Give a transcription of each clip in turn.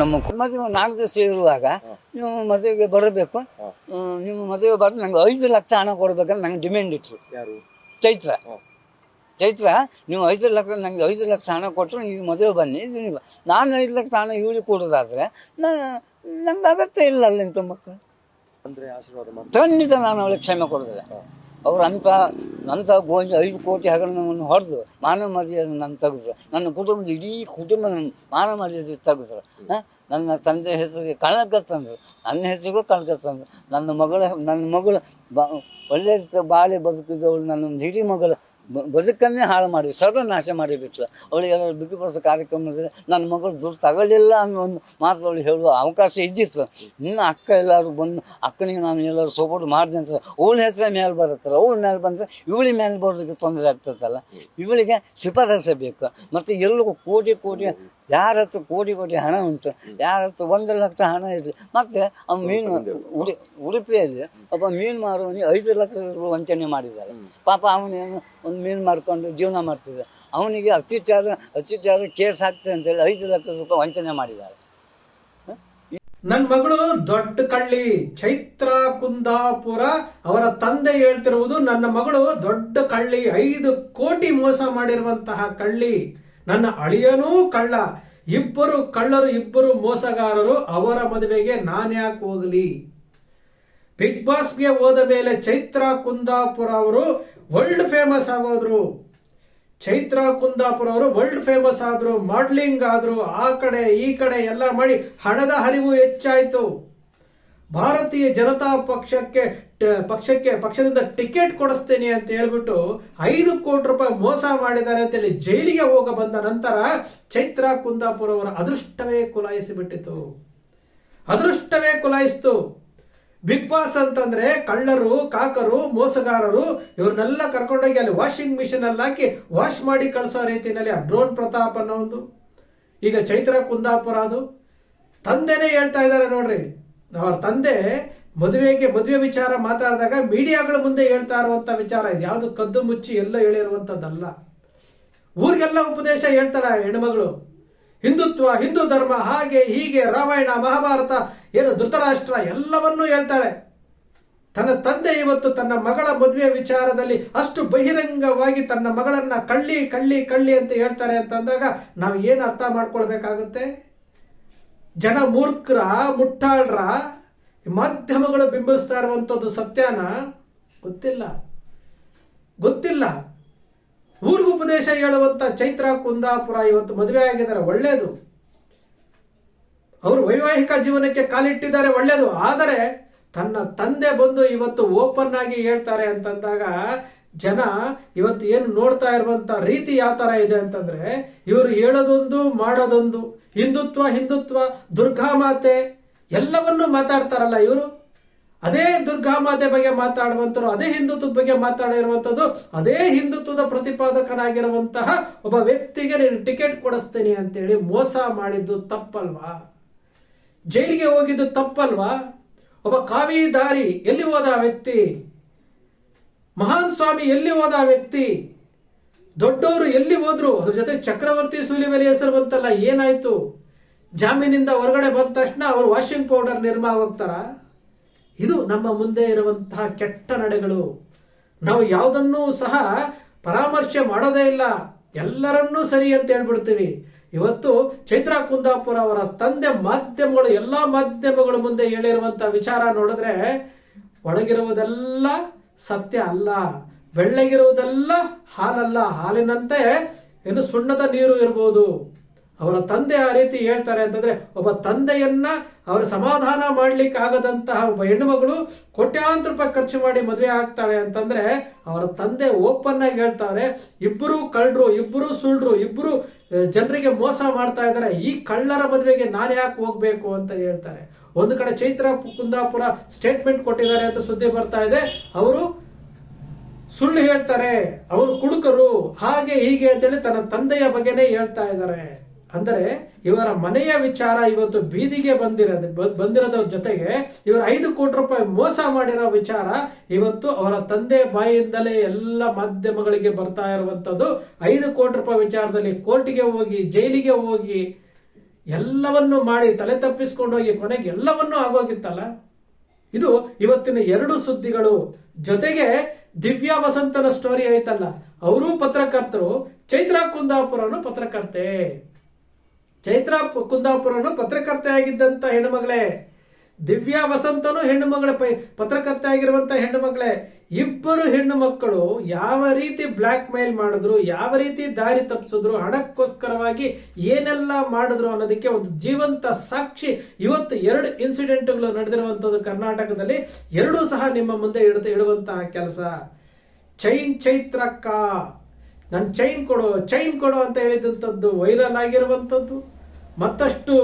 ನಮ್ಮ ಮದುವೆ ನಾಲ್ಕು ದಿವಸ ಇರುವಾಗ ನೀವು ಮದುವೆಗೆ ಬರಬೇಕು. ನಿಮ್ಮ ನೀವು ಮದುವೆ ಬಂದು ನಂಗೆ ಐದು ಲಕ್ಷ ಹಣ ಕೊಡ್ಬೇಕಂತ ನಂಗೆ ಡಿಮ್ಯಾಂಡ್ ಇಟ್ರು ಯಾರು? ಚೈತ್ರ. ಚೈತ್ರ ನೀವು ಐದು ಲಕ್ಷ ನಂಗೆ ಐದು ಲಕ್ಷ ಹಣ ಕೊಟ್ಟರು ನೀವು ಮದುವೆ ಬನ್ನಿ. ನೀವು ನಾನು ಐದು ಲಕ್ಷ ಹಣ ಇವಳಿಗೆ ಕೊಡೋದಾದ್ರೆ ನಾನು ನಂಗೆ ಅಗತ್ಯ ಇಲ್ಲ ಅಲ್ಲಿ ತುಂಬ ಮಕ್ಕಳು ಖಂಡಿತ ನಾನು ಅವಳಿಗೆ ಕ್ಷಮೆ ಕೊಡೋದಿಲ್ಲ ಅವ್ರು ಅಂಥ ಅಂಥ ಗೋಂಜಿ ಐದು ಕೋಟಿ ಹಗರಣವನ್ನು ಹೊಡೆದು ಮಾನವ ಮರ್ಯಾದೆ ನಾನು ತೆಗೆದ್ರು. ನನ್ನ ಕುಟುಂಬದ ಇಡೀ ಕುಟುಂಬ ಮಾನವ ಮರ್ಯಾದೆ ತೆಗೆದ್ರು? ನನ್ನ ತಂದೆ ಹೆಸರಿಗೆ ಕಣಕ ತಂದರು. ನನ್ನ ಹೆಸರಿಗೂ ಕಣಕ ತಂದರು. ನನ್ನ ಮಗಳ, ನನ್ನ ಮಗಳು ಬ, ಒಳ್ಳೆ ರೀತಿಯ ಬಾಳೆ ಬದುಕಿದವಳು ನನ್ನ ಹಿರಿ ಮಗಳು. ಬ- ಬದುಕನ್ನೇ ಹಾಳು ಮಾಡಿ ಸರ್ವನಾಶ ಮಾಡಿಬಿಟ್ಲು ಅವಳಿಗೆ ಬರೆಸೋ ಕಾರ್ಯಕ್ರಮದಲ್ಲಿ ನನ್ನ ಮಗಳು ದುಡ್ಡು ತಗೊಳ್ಳಿಲ್ಲ ಅನ್ನೋ ಒಂದು ಮಾತು ಅವಳು ಹೇಳುವ ಅವಕಾಶ ಇದ್ದಿತ್ತು. ಇನ್ನು ಅಕ್ಕ ಎಲ್ಲರೂ ಬಂದು, ಅಕ್ಕನಿಗೆ ನಾನು ಎಲ್ಲರೂ ಸಪೋರ್ಟ್ ಮಾಡಿದೆ ಅಂತ ಅವಳ ಹೆಸರೇ ಮೇಲೆ ಬರುತ್ತಲ್ಲ. ಅವಳ ಮೇಲೆ ಬಂದರೆ ಇವಳಿ ಮೇಲೆ ಬರೋದಕ್ಕೆ ತೊಂದರೆ ಆಗ್ತದಲ್ಲ. ಇವಳಿಗೆ ಶಿಫಾರಸೆ ಬೇಕು. ಮತ್ತು ಎಲ್ಲರಿಗೂ ಕೋಟಿ ಕೋಟಿ ಯಾರ ಹತ್ರ ಕೋಟಿ ಕೋಟಿ ಹಣ ಉಂಟು ಯಾರ ಹತ್ರ ಒಂದು ಲಕ್ಷ ಹಣ ಇದೆ ಮತ್ತೆ ಆ ಮೀನು ಉಡಿ ಉಡುಪಿಯಲ್ಲಿ ಒಬ್ಬ ಮೀನು ಮಾರುವವನಿಗೆ ಐದು ಲಕ್ಷ ರೂಪಾಯಿ ವಂಚನೆ ಮಾಡಿದ್ದಾರೆ. ಪಾಪ ಅವನೇನು ಒಂದು ಮೀನು ಮಾರ್ಕೊಂಡು ಜೀವನ ಮಾಡ್ತಿದ್ದ ಅವನಿಗೆ ಅತ್ಯಾಚಾರ ಅತ್ಯಾಚಾರ ಕೇಸ್ ಹಾಕ್ತದೆ ಅಂತೇಳಿ ಐದು ಲಕ್ಷ ರೂಪಾಯಿ ವಂಚನೆ ಮಾಡಿದ್ದಾರೆ. ನನ್ನ ಮಗಳು ದೊಡ್ಡ ಕಳ್ಳಿ ಚೈತ್ರ ಕುಂದಾಪುರ ಅವರ ತಂದೆ ಹೇಳ್ತಿರುವುದು ನನ್ನ ಮಗಳು ದೊಡ್ಡ ಕಳ್ಳಿ ಐದು ಕೋಟಿ ಮೋಸ ಮಾಡಿರುವಂತಹ ಕಳ್ಳಿ. ನನ್ನ ಅಳಿಯನೂ ಕಳ್ಳ. ಇಬ್ಬರು ಕಳ್ಳರು, ಇಬ್ಬರು ಮೋಸಗಾರರು ಅವರ ಮದುವೆಗೆ ನಾನ್ಯಾಕೆ ಹೋಗಲಿ? ಬಿಗ್ ಬಾಸ್ಗೆ ಹೋದ ಮೇಲೆ ಚೈತ್ರ ಕುಂದಾಪುರ ಅವರು ವರ್ಲ್ಡ್ ಫೇಮಸ್ ಆಗೋದ್ರು. ಚೈತ್ರ ಕುಂದಾಪುರ ಅವರು ವರ್ಲ್ಡ್ ಫೇಮಸ್ ಆದ್ರು ಮಾಡ್ಲಿಂಗ್ ಆದ್ರು, ಆ ಕಡೆ, ಈ ಕಡೆ ಎಲ್ಲ ಮಾಡಿ ಹಣದ ಹರಿವು ಹೆಚ್ಚಾಯಿತು. ಭಾರತೀಯ ಜನತಾ ಪಕ್ಷಕ್ಕೆ ಪಕ್ಷಕ್ಕೆ, ಪಕ್ಷದಿಂದ ಟಿಕೆಟ್ ಕೊಡಿಸ್ತೇನೆ ಅಂತ ಹೇಳ್ಬಿಟ್ಟು ಐದು ಕೋಟಿ ರೂಪಾಯಿ ಮೋಸ ಮಾಡಿದ್ದಾರೆ ಅಂತೇಳಿ ಜೈಲಿಗೆ ಹೋಗ ಬಂದ ನಂತರ ಚೈತ್ರ ಕುಂದಾಪುರ ಅವರ ಅದೃಷ್ಟವೇ ಕುಲಾಯಿಸಿ ಬಿಟ್ಟಿತು ಅದೃಷ್ಟವೇ ಕುಲಾಯಿಸ್ತು. ಬಿಗ್ ಬಾಸ್ ಅಂತಂದ್ರೆ ಕಳ್ಳರು, ಕಾಕರು, ಮೋಸಗಾರರು, ಇವ್ರನ್ನೆಲ್ಲ ಕರ್ಕೊಂಡೋಗಿ ಅಲ್ಲಿ ವಾಷಿಂಗ್ ಮಿಷಿನ್ ಅಲ್ಲಿ ಹಾಕಿ ವಾಶ್ ಮಾಡಿ ಕಳಿಸೋ ರೀತಿಯಲ್ಲಿ ಆ ಡ್ರೋನ್ ಪ್ರತಾಪ್ ಅನ್ನೋ ಒಂದು. ಈಗ ಚೈತ್ರ ಕುಂದಾಪುರ ಅದು. ತಂದೆನೇ ಹೇಳ್ತಾ ಇದ್ದಾರೆ ನೋಡ್ರಿ. ಅವ್ರ ತಂದೆ ಮದುವೆಗೆ ಮದುವೆ ವಿಚಾರ ಮಾತಾಡಿದಾಗ ಮೀಡಿಯಾಗಳ ಮುಂದೆ ಹೇಳ್ತಾ ಇರುವಂತ ವಿಚಾರ ಇದು. ಯಾವುದು ಕದ್ದು ಮುಚ್ಚಿ ಎಲ್ಲ ಹೇಳಿರುವಂಥದ್ದಲ್ಲ ಊರಿಗೆಲ್ಲ ಉಪದೇಶ ಹೇಳ್ತಾರೆ ಹೆಣ್ಮಗಳು. ಹಿಂದುತ್ವ, ಹಿಂದೂ ಧರ್ಮ, ಹಾಗೆ ಹೀಗೆ, ರಾಮಾಯಣ, ಮಹಾಭಾರತ, ಏನು ಧೃತರಾಷ್ಟ್ರ ಎಲ್ಲವನ್ನೂ ಹೇಳ್ತಾಳೆ. ತನ್ನ ತಂದೆ ಇವತ್ತು ತನ್ನ ಮಗಳ ಮದುವೆ ವಿಚಾರದಲ್ಲಿ ಅಷ್ಟು ಬಹಿರಂಗವಾಗಿ ತನ್ನ ಮಗಳನ್ನ ಕಳ್ಳಿ ಕಳ್ಳಿ ಕಳ್ಳಿ ಅಂತ ಹೇಳ್ತಾರೆ ಅಂತಂದಾಗ ನಾವು ಏನು ಅರ್ಥ ಮಾಡ್ಕೊಳ್ಬೇಕಾಗುತ್ತೆ? ಜನ ಮೂರ್ಖರ, ಮುಟ್ಟಾಳ್ರ ಮಾಧ್ಯಮಗಳು ಬಿಂಬಿಸ್ತಾ ಇರುವಂಥದ್ದು ಸತ್ಯನ ಗೊತ್ತಿಲ್ಲ. ಗೊತ್ತಿಲ್ಲ. ಊರಿಗೂ ಉಪದೇಶ ಹೇಳುವಂತ ಚೈತ್ರ, ಕುಂದಾಪುರ ಇವತ್ತು ಮದುವೆ ಆಗಿದ್ದಾರೆ ಒಳ್ಳೆಯದು ಅವರು ವೈವಾಹಿಕ ಜೀವನಕ್ಕೆ ಕಾಲಿಟ್ಟಿದ್ದಾರೆ ಒಳ್ಳೆಯದು ಆದರೆ ತನ್ನ ತಂದೆ ಬಂದು ಇವತ್ತು ಓಪನ್ ಆಗಿ ಹೇಳ್ತಾರೆ ಅಂತಂದಾಗ ಜನ ಇವತ್ತು ಏನು ನೋಡ್ತಾ ಇರುವಂಥ ರೀತಿ ಯಾವ ಥರ ಇದೆ ಅಂತಂದರೆ ಇವರು ಹೇಳೋದೊಂದು, ಮಾಡೋದೊಂದು. ಹಿಂದುತ್ವ ಹಿಂದುತ್ವ, ದುರ್ಗಾಮಾತೆ. ಎಲ್ಲವನ್ನೂ ಮಾತಾಡ್ತಾರಲ್ಲ ಇವರು. ಅದೇ ದುರ್ಗಾ ಮಾತೆ ಬಗ್ಗೆ ಮಾತಾಡುವಂಥವ್ರು, ಅದೇ ಹಿಂದುತ್ವದ ಬಗ್ಗೆ ಮಾತಾಡಿರುವಂಥದ್ದು, ಅದೇ ಹಿಂದುತ್ವದ ಪ್ರತಿಪಾದಕನಾಗಿರುವಂತಹ ಒಬ್ಬ ವ್ಯಕ್ತಿಗೆ ನೀನು ಟಿಕೆಟ್ ಕೊಡಿಸ್ತೀನಿ ಅಂತೇಳಿ ಮೋಸ ಮಾಡಿದ್ದು ತಪ್ಪಲ್ವಾ? ಜೈಲಿಗೆ ಹೋಗಿದ್ದು ತಪ್ಪಲ್ವಾ? ಒಬ್ಬ ಕಾವಿ ದಾರಿ ಎಲ್ಲಿ ಹೋದ ವ್ಯಕ್ತಿ? ಮಹಾನ್ ಸ್ವಾಮಿ ಎಲ್ಲಿ ಹೋದ ವ್ಯಕ್ತಿ? ದೊಡ್ಡವರು ಎಲ್ಲಿ ಹೋದ್ರು? ಅದ್ರ ಜೊತೆ ಚಕ್ರವರ್ತಿ ಸೂಲಿಬೆಲೆ ಹೆಸರು ಬಂತಲ್ಲ, ಏನಾಯ್ತು? ಜಾಮೀನಿಂದ ಹೊರಗಡೆ ಬಂದ ತಕ್ಷಣ ಅವರು ವಾಷಿಂಗ್ ಪೌಡರ್ ನಿರ್ಮಾ ಹೋಗ್ತಾರ ಇದು ನಮ್ಮ ಮುಂದೆ ಇರುವಂತಹ ಕೆಟ್ಟ ನಡೆಗಳು. ನಾವು ಯಾವುದನ್ನೂ ಸಹ ಪರಾಮರ್ಶೆ ಮಾಡೋದೇ ಇಲ್ಲ. ಎಲ್ಲರನ್ನೂ ಸರಿ ಅಂತ ಹೇಳ್ಬಿಡ್ತೀವಿ. ಇವತ್ತು ಚೈತ್ರ ಕುಂದಾಪುರ ಅವರ ತಂದೆ ಮಾಧ್ಯಮಗಳು, ಎಲ್ಲ ಮಾಧ್ಯಮಗಳ ಮುಂದೆ ಹೇಳಿರುವಂಥ ವಿಚಾರ ನೋಡಿದ್ರೆ ಒಳಗಿರುವುದೆಲ್ಲ ಸತ್ಯ ಅಲ್ಲ. ಬೆಳ್ಳಗಿರುವುದೆಲ್ಲ ಹಾಲಲ್ಲ. ಹಾಲಿನಂತೆ ಏನು ಸುಣ್ಣದ ನೀರು ಇರ್ಬೋದು. ಅವರ ತಂದೆ ಆ ರೀತಿ ಹೇಳ್ತಾರೆ ಅಂತಂದ್ರೆ ಒಬ್ಬ ತಂದೆಯನ್ನ ಅವರ ಸಮಾಧಾನ ಮಾಡ್ಲಿಕ್ಕೆ ಆಗದಂತಹ ಒಬ್ಬ ಹೆಣ್ಣುಮಗಳು ಕೋಟ್ಯಾಂತರ ರೂಪಾಯಿ ಖರ್ಚು ಮಾಡಿ ಮದುವೆ ಆಗ್ತಾಳೆ ಅಂತಂದ್ರೆ ಅವರ ತಂದೆ ಓಪನ್ ಆಗಿ ಹೇಳ್ತಾರೆ ಇಬ್ಬರು ಕಳ್ಳರು ಇಬ್ಬರು ಸುಳ್ರು ಇಬ್ಬರು ಜನರಿಗೆ ಮೋಸ ಮಾಡ್ತಾ ಇದ್ದಾರೆ, ಈ ಕಳ್ಳರ ಮದುವೆಗೆ ನಾನು ಯಾಕೆ ಹೋಗ್ಬೇಕು ಅಂತ ಹೇಳ್ತಾರೆ. ಒಂದು ಕಡೆ ಚೈತ್ರ ಕುಂದಾಪುರ ಸ್ಟೇಟ್ಮೆಂಟ್ ಕೊಟ್ಟಿದ್ದಾರೆ ಅಂತ ಸುದ್ದಿ ಬರ್ತಾ ಇದೆ, ಅವರು ಸುಳ್ಳು ಹೇಳ್ತಾರೆ, ಅವರು ಕುಡುಕರು, ಹಾಗೆ ಹೀಗೆ ಅಂತೇಳಿ ತನ್ನ ತಂದೆಯ ಬಗ್ಗೆನೇ ಹೇಳ್ತಾ ಇದ್ದಾರೆ. ಅಂದರೆ ಇವರ ಮನೆಯ ವಿಚಾರ ಇವತ್ತು ಬೀದಿಗೆ ಬಂದಿರೋದು ಬಂದಿರೋದ್ರ ಜೊತೆಗೆ ಇವರು ಐದು ಕೋಟಿ ರೂಪಾಯಿ ಮೋಸ ಮಾಡಿರೋ ವಿಚಾರ ಇವತ್ತು ಅವರ ತಂದೆ ಬಾಯಿಯಿಂದಲೇ ಎಲ್ಲ ಮಾಧ್ಯಮಗಳಿಗೆ ಬರ್ತಾ ಇರುವಂಥದ್ದು. ಐದು ಕೋಟಿ ರೂಪಾಯಿ ವಿಚಾರದಲ್ಲಿ ಕೋರ್ಟಿಗೆ ಹೋಗಿ, ಜೈಲಿಗೆ ಹೋಗಿ, ಎಲ್ಲವನ್ನು ಮಾಡಿ ತಲೆ ತಪ್ಪಿಸ್ಕೊಂಡು ಹೋಗಿ, ಕೊನೆಗೆ ಎಲ್ಲವನ್ನೂ ಆಗೋಗಿತ್ತಲ್ಲ? ಇದು ಇವತ್ತಿನ ಎರಡು ಸುದ್ದಿಗಳು. ಜೊತೆಗೆ ದಿವ್ಯಾ ವಸಂತನ ಸ್ಟೋರಿ ಆಯ್ತಲ್ಲ ಅವರೂ ಪತ್ರಕರ್ತರು, ಚೈತ್ರಾ ಕುಂದಾಪುರನು ಪತ್ರಕರ್ತೆ. ಚೈತ್ರಾ ಕುಂದಾಪುರನು ಪತ್ರಕರ್ತೆ ಆಗಿದ್ದಂತ ಹೆಣ್ಣುಮಗಳೇ, ದಿವ್ಯಾ ವಸಂತನು ಹೆಣ್ಣು ಮಗಳ ಪೈ ಪತ್ರಕರ್ತೆ ಆಗಿರುವಂತ ಹೆಣ್ಣು ಮಗಳೇ ಇಬ್ಬರು ಹೆಣ್ಣು ಮಕ್ಕಳು ಯಾವ ರೀತಿ ಬ್ಲ್ಯಾಕ್ ಮೇಲ್ ಮಾಡಿದ್ರು, ಯಾವ ರೀತಿ ದಾರಿ ತಪ್ಪಿಸಿದ್ರು ಹಣಕ್ಕೋಸ್ಕರವಾಗಿ ಏನೆಲ್ಲ ಮಾಡಿದ್ರು ಅನ್ನೋದಕ್ಕೆ ಒಂದು ಜೀವಂತ ಸಾಕ್ಷಿ ಇವತ್ತು ಎರಡು ಇನ್ಸಿಡೆಂಟ್ಗಳು ನಡೆದಿರುವಂಥದ್ದು ಕರ್ನಾಟಕದಲ್ಲಿ. ಎರಡೂ ಸಹ ನಿಮ್ಮ ಮುಂದೆ ಇಡುತ್ತ ಇಡುವಂತಹ ಕೆಲಸ. ಚೈನ್ ಚೈತ್ರಕ್ಕ ನನ್ನ ಚೈನ್ ಕೊಡು ಚೈನ್ ಕೊಡು ಅಂತ ಹೇಳಿದಂಥದ್ದು ವೈರಲ್ ಆಗಿರುವಂಥದ್ದು. ಮತ್ತಷ್ಟು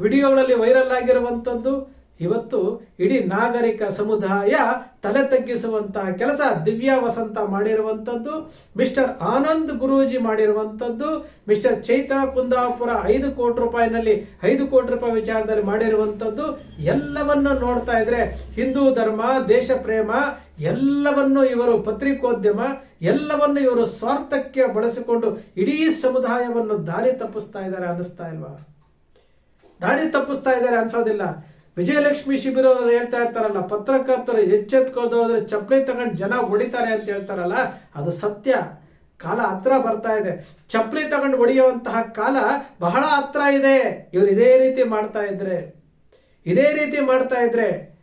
ವಿಡಿಯೋಗಳಲ್ಲಿ ವೈರಲ್ ಆಗಿರುವಂಥದ್ದು ಇವತ್ತು ಇಡೀ ನಾಗರಿಕ ಸಮುದಾಯ ತಲೆ ತಗ್ಗಿಸುವಂತಹ ಕೆಲಸ ದಿವ್ಯಾ ವಸಂತ ಮಾಡಿರುವಂಥದ್ದು ಮಿಸ್ಟರ್ ಆನಂದ್ ಗುರೂಜಿ ಮಾಡಿರುವಂಥದ್ದು ಮಿಸ್ಟರ್ ಚೈತನ್ಯ ಕುಂದಾಪುರ ಐದು ಕೋಟಿ ರೂಪಾಯಿನಲ್ಲಿ ಐದು ಕೋಟಿ ರೂಪಾಯಿ ವಿಚಾರದಲ್ಲಿ ಮಾಡಿರುವಂಥದ್ದು ಎಲ್ಲವನ್ನು ನೋಡ್ತಾ ಇದ್ರೆ ಹಿಂದೂ ಧರ್ಮ, ದೇಶ ಪ್ರೇಮ ಎಲ್ಲವನ್ನು ಇವರು ಪತ್ರಿಕೋದ್ಯಮ, ಎಲ್ಲವನ್ನು ಇವರು ಸ್ವಾರ್ಥಕ್ಕೆ ಬಳಸಿಕೊಂಡು ಇಡೀ ಸಮುದಾಯವನ್ನು ದಾರಿ ತಪ್ಪಿಸ್ತಾ ಇದ್ದಾರೆ ಅನ್ನಿಸ್ತಾ ಇಲ್ವಾ? ದಾರಿ ತಪ್ಪಿಸ್ತಾ ಇದ್ದಾರೆ ಅನ್ಸೋದಿಲ್ಲ. ವಿಜಯಲಕ್ಷ್ಮಿ ಶಿಬಿರ ಹೇಳ್ತಾ ಇರ್ತಾರಲ್ಲ, ಪತ್ರಕರ್ತರು ಎಚ್ಚೆತ್ಕೊಳ್ದು ಹೋದ್ರೆ ಚಪ್ಪಲಿ ತಗೊಂಡು ಜನ ಹೊಡಿತಾರೆ ಅಂತ ಹೇಳ್ತಾರಲ್ಲ, ಅದು ಸತ್ಯ. ಕಾಲ ಹತ್ರ ಬರ್ತಾ ಇದೆ. ಚಪ್ಪಲಿ ತಗೊಂಡು ಹೊಡೆಯುವಂತಹ ಕಾಲ ಬಹಳ ಹತ್ರ ಇದೆ. ಇವರು ಇದೇ ರೀತಿ ಮಾಡ್ತಾ ಇದ್ರೆ. ಇದೇ ರೀತಿ ಮಾಡ್ತಾ ಇದ್ರೆ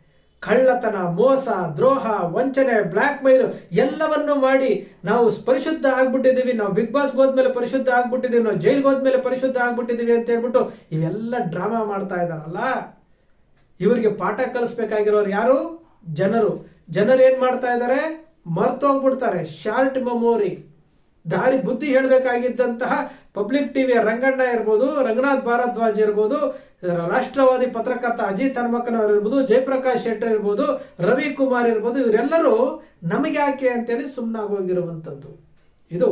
ಕಳ್ಳತನ, ಮೋಸ, ದ್ರೋಹ, ವಂಚನೆ ಬ್ಲ್ಯಾಕ್ ಮೈಲ್ ಎಲ್ಲವನ್ನು ಮಾಡಿ ನಾವು ಪರಿಶುದ್ಧ ಆಗ್ಬಿಟ್ಟಿದೀವಿ ನಾವು ಬಿಗ್ ಬಾಸ್ಗೆ ಹೋದ್ಮೇಲೆ ಪರಿಶುದ್ಧ ಆಗ್ಬಿಟ್ಟಿದೀವಿ ನಾವು ಜೈಲ್ಗೆ ಹೋದ್ಮೇಲೆ ಪರಿಶುದ್ಧ ಆಗ್ಬಿಟ್ಟಿದ್ದೀವಿ ಅಂತ ಹೇಳ್ಬಿಟ್ಟು ಇವೆಲ್ಲ ಡ್ರಾಮಾ ಮಾಡ್ತಾ ಇದಾರಲ್ಲ ಇವರಿಗೆ ಪಾಠ ಕಲಿಸ್ಬೇಕಾಗಿರೋರು ಯಾರು? ಜನರು. ಜನರು ಏನು ಮಾಡ್ತಾ ಇದ್ದಾರೆ? ಮರ್ತೋಗ್ಬಿಡ್ತಾರೆ. Short memory. ದಾರಿ ಬುದ್ಧಿ ಹೇಳಬೇಕಾಗಿದ್ದಂತಹ ಪಬ್ಲಿಕ್ ಟಿವಿಯ ರಂಗಣ್ಣ ಇರ್ಬೋದು, ರಂಗನಾಥ್ ಭಾರದ್ವಾಜ್ ಇರ್ಬೋದು ರಾಷ್ಟ್ರವಾದಿ ಪತ್ರಕರ್ತ ಅಜಿತ್ ಹನುಮಕ್ಕನವರು ಇರ್ಬೋದು ಜಯಪ್ರಕಾಶ್ ಶೆಟ್ಟರ್ ಇರ್ಬೋದು ರವಿ ಕುಮಾರ್ ಇರ್ಬೋದು, ಇವರೆಲ್ಲರೂ ನಮಗೆ ಯಾಕೆ ಅಂತೇಳಿ ಸುಮ್ಮನಾಗೋಗಿರುವಂಥದ್ದು ಇದು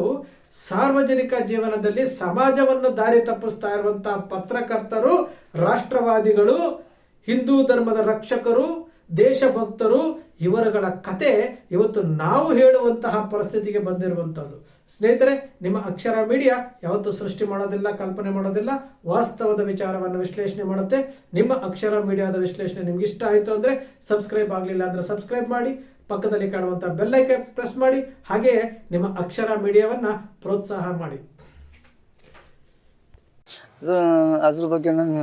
ಸಾರ್ವಜನಿಕ ಜೀವನದಲ್ಲಿ ಸಮಾಜವನ್ನು ದಾರಿ ತಪ್ಪಿಸ್ತಾ ಇರುವಂತಹ ಪತ್ರಕರ್ತರು, ರಾಷ್ಟ್ರವಾದಿಗಳು, ಹಿಂದೂ ಧರ್ಮದ ರಕ್ಷಕರು ದೇಶಭಕ್ತರು ಇವರುಗಳ ಕತೆ ಇವತ್ತು ನಾವು ಹೇಳುವಂತಹ ಪರಿಸ್ಥಿತಿಗೆ ಬಂದಿರುವಂಥದ್ದು ಸ್ನೇಹಿತರೆ, ನಿಮ್ಮ ಅಕ್ಷರ ಮೀಡಿಯಾ ಯಾವತ್ತೂ ಸೃಷ್ಟಿ ಮಾಡೋದಿಲ್ಲ, ಕಲ್ಪನೆ ಮಾಡೋದಿಲ್ಲ, ವಾಸ್ತವದ ವಿಚಾರವನ್ನು ವಿಶ್ಲೇಷಣೆ ಮಾಡುತ್ತೆ. ನಿಮ್ಮ ಅಕ್ಷರ ಮೀಡಿಯಾದ ವಿಶ್ಲೇಷಣೆ ನಿಮ್ಗೆ ಇಷ್ಟ ಆಯಿತು ಅಂದರೆ ಸಬ್ಸ್ಕ್ರೈಬ್ ಆಗಲಿಲ್ಲ ಅಂದರೆ ಸಬ್ಸ್ಕ್ರೈಬ್ ಮಾಡಿ, ಪಕ್ಕದಲ್ಲಿ ಕಾಣುವಂಥ ಬೆಲ್ಲೈಕೆ ಪ್ರೆಸ್ ಮಾಡಿ, ಹಾಗೆಯೇ ನಿಮ್ಮ ಅಕ್ಷರ ಮೀಡಿಯಾವನ್ನು ಪ್ರೋತ್ಸಾಹ ಮಾಡಿ. ಅದು ಅದ್ರ ಬಗ್ಗೆ ನಾನು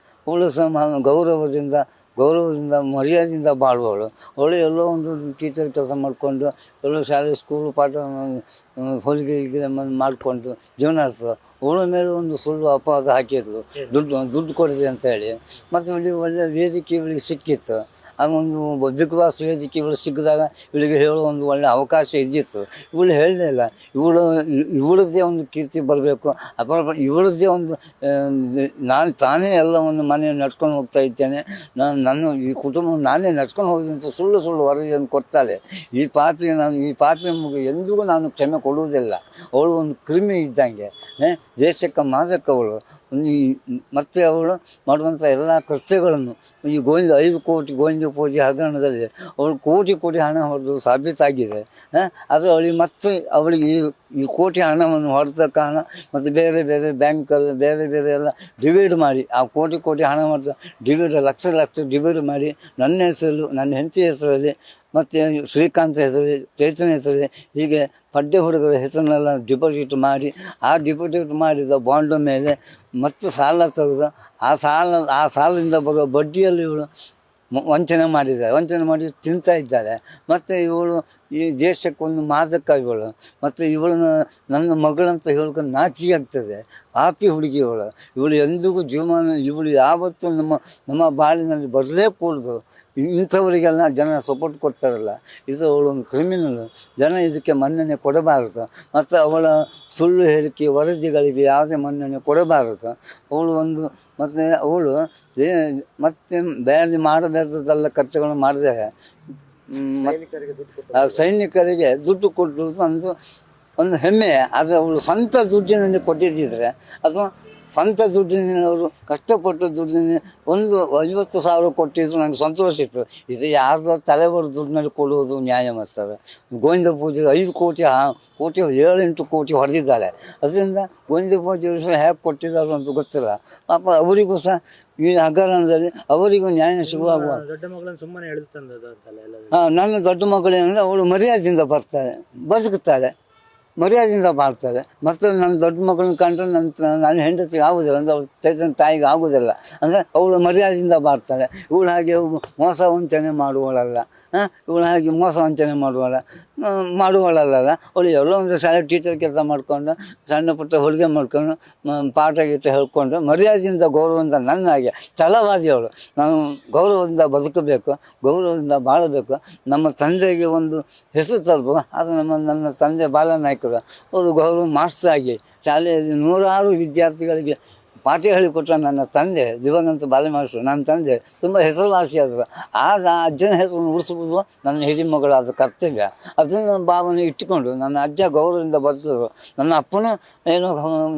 ಅವಳು ಸಮಾನ ಗೌರವದಿಂದ ಗೌರವದಿಂದ ಮರ್ಯಾದೆಯಿಂದ ಬಾಳುವವಳು. ಅವಳು ಎಲ್ಲೋ ಒಂದು ಟೀಚರ್ ಕೆಲಸ ಮಾಡಿಕೊಂಡು ಎಲ್ಲೋ ಶಾಲೆ ಸ್ಕೂಲ್ ಪಾಠ ಹೊಲಿಗೆ ಮಾಡಿಕೊಂಡು ಜೀವನ ನಡೆಸ್ತದೆ ಅವಳ ಮೇಲೆ ಒಂದು ಸುಳ್ಳು ಅಪವಾದ ಹಾಕಿದ್ಲು ದುಡ್ಡು ದುಡ್ಡು ಕೊಡಿದೆ ಅಂತ ಹೇಳಿ. ಮತ್ತು ಇಲ್ಲಿ ಒಳ್ಳೆ ವೇದಿಕೆ ಇವಳಿಗೆ ಸಿಕ್ಕಿತ್ತು. ಬಿಗ್ ಬಾಸ್ ವೇದಿಕೆ ಇವಳು ಸಿಕ್ಕಿದಾಗ ಇವಳಿಗೆ ಹೇಳೋ ಒಂದು ಒಳ್ಳೆ ಅವಕಾಶ ಇದ್ದಿತ್ತು. ಇವಳು ಇಲ್ಲ. ಇವಳು, ಇವಳದ್ದೇ ಒಂದು ಕೀರ್ತಿ ಬರಬೇಕು. ಅಪರ ಇವಳದ್ದೇ ಒಂದು ನಾನು ತಾನೇ ಒಂದು ಮನೆ ನಡ್ಕೊಂಡು ಹೋಗ್ತಾ ಇದ್ದೇನೆ. ನಾನು ನನ್ನ ಈ ಕುಟುಂಬ ನಾನೇ ನಡ್ಕೊಂಡು ಹೋಗಿ ಅಂತ ಸುಳ್ಳು ಸುಳ್ಳು ವರದಿಯನ್ನು ಕೊಡ್ತಾಳೆ. ಈ ಪಾಪಿ ನಾನು, ಈ ಮಗು ಎಂದಿಗೂ ನಾನು ಕ್ಷಮೆ ಕೊಡುವುದಿಲ್ಲ. ಅವಳು ಒಂದು ಕ್ರಿಮಿ ಇದ್ದಂಗೆ. ದೇಶಕ್ಕೆ ಮಾದಕವಳು. ಈ ಮತ್ತೆ ಅವಳು ಮಾಡುವಂಥ ಎಲ್ಲ ಕೃತ್ಯಗಳನ್ನು, ಈ ಗೋವಿಂದ ಐದು ಕೋಟಿ ಗೋವಿಂದ ಪೂಜೆ ಹಗರಣದಲ್ಲಿ ಅವಳು ಕೋಟಿ ಕೋಟಿ ಹಣ ಹೊಡೆದು ಸಾಬೀತಾಗಿದೆ. ಅದು ಅವಳಿಗೆ ಮತ್ತೆ ಅವಳಿಗೆ ಈ ಈ ಕೋಟಿ ಹಣವನ್ನು ಹೊಡೆದ ಕಾರಣ ಮತ್ತು ಬೇರೆ ಬೇರೆ ಬ್ಯಾಂಕಲ್ಲಿ ಬೇರೆ ಬೇರೆ ಎಲ್ಲ ಡಿವೈಡ್ ಮಾಡಿ, ಆ ಕೋಟಿ ಕೋಟಿ ಹಣ ಹೊಡೆದ ಡಿವೈಡ್, ಲಕ್ಷ ಲಕ್ಷ ಡಿವೈಡ್ ಮಾಡಿ ನನ್ನ ಹೆಸರು ನನ್ನ ಹೆಂಡತಿ ಹೆಸರಲ್ಲಿ ಮತ್ತು ಶ್ರೀಕಾಂತ್ ಹೆಸರಲ್ಲಿ, ಚೈತನ್ಯ ಹೆಸರಲ್ಲಿ ಹೀಗೆ ಪಡ್ಡೆ ಹುಡುಗರ ಹೆಸರನ್ನೆಲ್ಲ ಡಿಪಾಸಿಟ್ ಮಾಡಿ, ಆ ಡಿಪಾಸಿಟ್ ಮಾಡಿದ ಬಾಂಡ್ ಮೇಲೆ ಮತ್ತು ಸಾಲ ತೆಗೆದು, ಆ ಸಾಲ, ಆ ಸಾಲದಿಂದ ಬರುವ ಬಡ್ಡಿಯಲ್ಲಿ ಇವಳು ವಂಚನೆ ಮಾಡಿದ್ದಾರೆ. ವಂಚನೆ ಮಾಡಿ ತಿಂತಾ ಇದ್ದಾರೆ. ಮತ್ತು ಇವಳು ಈ ದೇಶಕ್ಕೊಂದು ಮಾದಕ ಇವಳು ಮತ್ತು ಇವಳನ್ನ ನನ್ನ ಮಗಳಂತ ಹೇಳ್ಕೊಂಡು ನಾಚಿ ಆಗ್ತದೆ. ಪಾಪಿ ಹುಡುಗಿ ಇವಳು ಇವಳು ಎಂದಿಗೂ ಜೀವಮಾನ ಇವಳು ಯಾವತ್ತೂ ನಮ್ಮ ನಮ್ಮ ಬಾಳಿನಲ್ಲಿ ಬರಲೇ ಕೂಡದು. ಇಂಥವರಿಗೆಲ್ಲ ಜನ ಸಪೋರ್ಟ್ ಕೊಡ್ತಾರಲ್ಲ. ಇದು ಅವಳೊಂದು ಕ್ರಿಮಿನಲ್ ಜನ ಇದಕ್ಕೆ ಮನ್ನಣೆ ಕೊಡಬಾರದು. ಮತ್ತು ಅವಳ ಸುಳ್ಳು ಹೇಳಿಕೆ ವರದಿಗಳಿಗೆ ಯಾವುದೇ ಮನ್ನಣೆ ಕೊಡಬಾರದು. ಅವಳು ಒಂದು ಮತ್ತು ಅವಳು ಏ- ಮತ್ತೆ ಬೇರೆ ಮಾಡಬಾರ್ದಲ್ಲ ಕರ್ತಗಳು ಮಾಡಿದೆ. ಸೈನಿಕರಿಗೆ ದುಡ್ಡು ಕೊಟ್ಟರು ಒಂದು ಒಂದು ಹೆಮ್ಮೆ. ಆದರೆ ಅವಳು ಸ್ವಂತ ದುಡ್ಡಿನಲ್ಲಿ ಕೊಟ್ಟಿದ್ದಿದ್ರೆ ಅಥವಾ ಸ್ವಂತ ದುಡ್ಡಿನವರು ಕಷ್ಟಪಟ್ಟು ದುಡ್ಡಿನ ಒಂದು ಐವತ್ತು ಸಾವಿರ ಕೊಟ್ಟಿದ್ರು ನನಗೆ ಸಂತೋಷ ಇತ್ತು. ಇದು ಯಾರ್ದೋ ತಲೆಬರ ದುಡ್ಡಿನಲ್ಲಿ ಕೊಡುವುದು ನ್ಯಾಯ ಮಾಡ್ತಾರೆ ಗೋವಿಂದ ಪೂಜೆ ಐದು ಕೋಟಿ ಆ- ಕೋಟಿ ಏಳೆಂಟು ಕೋಟಿ ಹೊಡೆದಿದ್ದಾಳೆ. ಅದರಿಂದ ಗೋವಿಂದ ಪೂಜೆ ಹೇಗೆ ಕೊಟ್ಟಿದ್ದಾರೆ ಅಂತ ಗೊತ್ತಿಲ್ಲ. ಪಾಪ ಅವರಿಗೂ ಸಹ ಈ ಹಗರಣದಲ್ಲಿ ಅವರಿಗೂ ನ್ಯಾಯ ಸಿಗುವಾಗ ದೊಡ್ಡ ಮಗಳನ್ನು ಸುಮ್ಮನೆ ಅಂತಲ್ಲ ನನ್ನ ದೊಡ್ಡ ಮಗಳೇನಂದ್ರೆ ಅವಳು ಮರ್ಯಾದೆಯಿಂದ ಬರ್ತಾಳೆ ಬದುಕುತ್ತಾಳೆ. ಮರ್ಯಾದೆಯಿಂದ ಬಾಳ್ತಾರೆ ಮತ್ತು ನನ್ನ ದೊಡ್ಡ ಮಗಳನ್ನ ಕಂಡ್ರೆ ನನ್ನ ನನ್ನ ಹೆಂಡತಿಗೆ ಆಗುದಿಲ್ಲ. ಅಂದರೆ ಅವ್ರ ತೈತನ ತಾಯಿಗೆ ಆಗುದಿಲ್ಲ. ಅಂದರೆ ಅವಳು ಮರ್ಯಾದೆಯಿಂದ ಬಾಳ್ತಾಳೆ ಇವಳು ಹಾಗೆ ಮೋಸ ವಂಚನೆ ಮಾಡುವಳಲ್ಲ. ಇವಳು ಹಾಗೆ ಮೋಸ ವಂಚನೆ ಮಾಡುವಳ. ಮಾಡುವಳಲ್ಲ ಅವಳು ಎಲ್ಲೋ ಒಂದು ಶಾಲೆ ಟೀಚರ್ ಕೆಲಸ ಮಾಡಿಕೊಂಡು, ಸಣ್ಣ ಪುಟ್ಟ ಹುಡುಗೆ ಮಾಡ್ಕೊಂಡು ಪಾಠ ಗೀಟ ಹೇಳ್ಕೊಂಡು, ಮರ್ಯಾದೆಯಿಂದ ಗೌರವದಿಂದ ನನ್ನ ಹಾಗೆ ಛಲವಾದಿ ಅವಳು. ನಾನು ಗೌರವದಿಂದ ಬದುಕಬೇಕು, ಗೌರವದಿಂದ ಬಾಳಬೇಕು. ನಮ್ಮ ತಂದೆಗೆ ಒಂದು ಹೆಸರು ತಲುಪು ಅದು ನಮ್ಮ, ನನ್ನ ತಂದೆ ಬಾಲನಾಯಕರು. ಅವರು ಗೌರವ ಮಾಸ್ಟರ್ ಆಗಿ ಶಾಲೆಯಲ್ಲಿ ನೂರಾರು ವಿದ್ಯಾರ್ಥಿಗಳಿಗೆ ಪಾಠ ಹೇಳಿಕೊಟ್ಟ ನನ್ನ ತಂದೆ, ದಿವಂಗಂತ ಬಾಲಮಾಸ್ಟರ್ ನನ್ನ ತಂದೆ ತುಂಬ ಹೆಸರುವಾಸಿಯಾದರು ಆಗ ಆ ಅಜ್ಜನ ಹೆಸರನ್ನು ಉಳಿಸುವುದು ನನ್ನ ಹಿರಿಮಗಳಾದ ಕರ್ತವ್ಯ. ಅದನ್ನು ಭಾವನೆ ಇಟ್ಟುಕೊಂಡು ನನ್ನ ಅಜ್ಜ ಗೌರವದಿಂದ ಬದುಕಿದ್ರು. ನನ್ನ ಅಪ್ಪನೂ ಏನೋ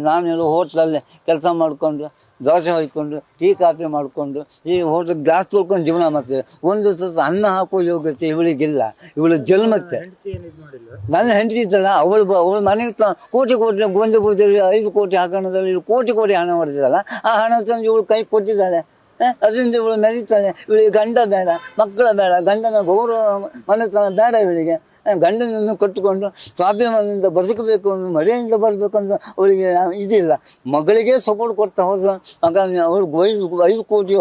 ನಾನೇನೋ ಹೋಟ್ಲಲ್ಲಿ ಕೆಲಸ ಮಾಡಿಕೊಂಡು ದೋಸೆ ಹೊಯ್ಕೊಂಡು ಟೀ ಕಾಫಿ ಮಾಡಿಕೊಂಡು, ಈ ಹೋಟ್ಲ್ ಗ್ಲಾಸ್ ತೊಳ್ಕೊಂಡು ಜೀವನ ಮಾಡ್ತೇವೆ ಒಂದು ಸತ ಅನ್ನ ಹಾಕೋ ಯೋಗ್ಯತೆ ಇವಳಿಗಿಲ್ಲ. ಇವಳು ಜನ್ಮಕ್ಕೆ. ನನ್ನ ಹೆಂಡತಿ ಇದ್ದಲ್ಲ, ಅವಳು ಅವಳು ಮನೆಗೆ ತ, ಕೋಟಿ ಕೋಟಿ ಗೊಂದು ಕೋಟಿ, ಐದು ಕೋಟಿ ಹಾಕೋಣದಲ್ಲಿ ಇವಳು ಕೋಟಿ ಕೋಟಿ ಹಣ ಮಾಡಿದ್ದಾಳಲ್ಲ ಆ ಹಣ ತಂದು ಇವಳು ಕೈ ಕೊಟ್ಟಿದ್ದಾಳೆ. ಅದರಿಂದ ಇವಳು ಮೆರೀತಾಳೆ. ಇವಳಿಗೆ ಗಂಡ ಬೇಡ, ಮಕ್ಕಳ ಬೇಡ, ಗಂಡನ ಗೌರವ ಮನೆತನ ಬೇಡ ಇವಳಿಗೆ. ಗಂಡನನ್ನು ಕಟ್ಟಿಕೊಂಡು ಸ್ವಾಭಿಮಾನದಿಂದ ಬದುಕಬೇಕು ಅನ್ನೋ ಮಳೆಯಿಂದ ಬರಬೇಕು ಅಂತ ಅವಳಿಗೆ ಇದಿಲ್ಲ. ಮಗಳಿಗೆ ಸಪೋರ್ಟ್ ಕೊಡ್ತಾ ಹೋದ ಆಗ ಅವ್ರಿಗೆ ಐದು ಐದು ಕೋಟಿ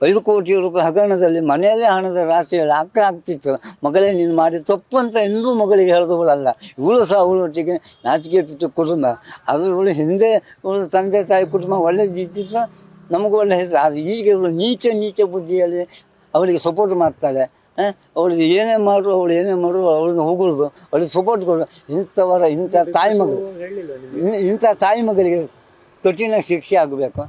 ಐದು ಕೋಟಿ ರೂಪಾಯಿ ಹಗರಣದಲ್ಲಿ ಮನೆಯಲ್ಲೇ ಹಣದ ರಾಶಿ ಅಕ್ಕ ಆಗ್ತಿತ್ತು ಮಗಳೇ, ನೀನು ಮಾಡಿ ತಪ್ಪು ಅಂತ ಎಂದೂ ಮಗಳಿಗೆ ಹೇಳಿದವಳಲ್ಲ ಇವಳು ಸಹ ಅವಳೊಟ್ಟಿಗೆ ನಾಚಿಕೆ ಬಿಟ್ಟು ಕುಟುಂಬ. ಆದರೆ ಇವಳು ಹಿಂದೆ, ಇವಳು ತಂದೆ, ತಾಯಿ ಕುಟುಂಬ ಒಳ್ಳೆದಿತ್ತು ನಮಗೂ ಒಳ್ಳೆ ಹೆಸರು. ಅದು ಈಗ ಇವಳು ನೀಚ ನೀಚ ಬುದ್ಧಿಯಲ್ಲಿ ಅವಳಿಗೆ ಸಪೋರ್ಟ್ ಮಾಡ್ತಾಳೆ. ಅವಳಿಗೆ ಏನೇ ಮಾಡು ಅವಳು ಏನೇ ಮಾಡು ಅವಳನ್ನ ಹೋಗೋದು ಅವಳಿಗೆ ಸಪೋರ್ಟ್ ಕೊಡು ಇಂಥವರ ಇಂಥ ತಾಯಿ ಮಗಳು ಇಂಥ ತಾಯಿ ಮಗಳಿಗೆ ಕಠಿಣ ಶಿಕ್ಷೆ ಆಗಬೇಕು.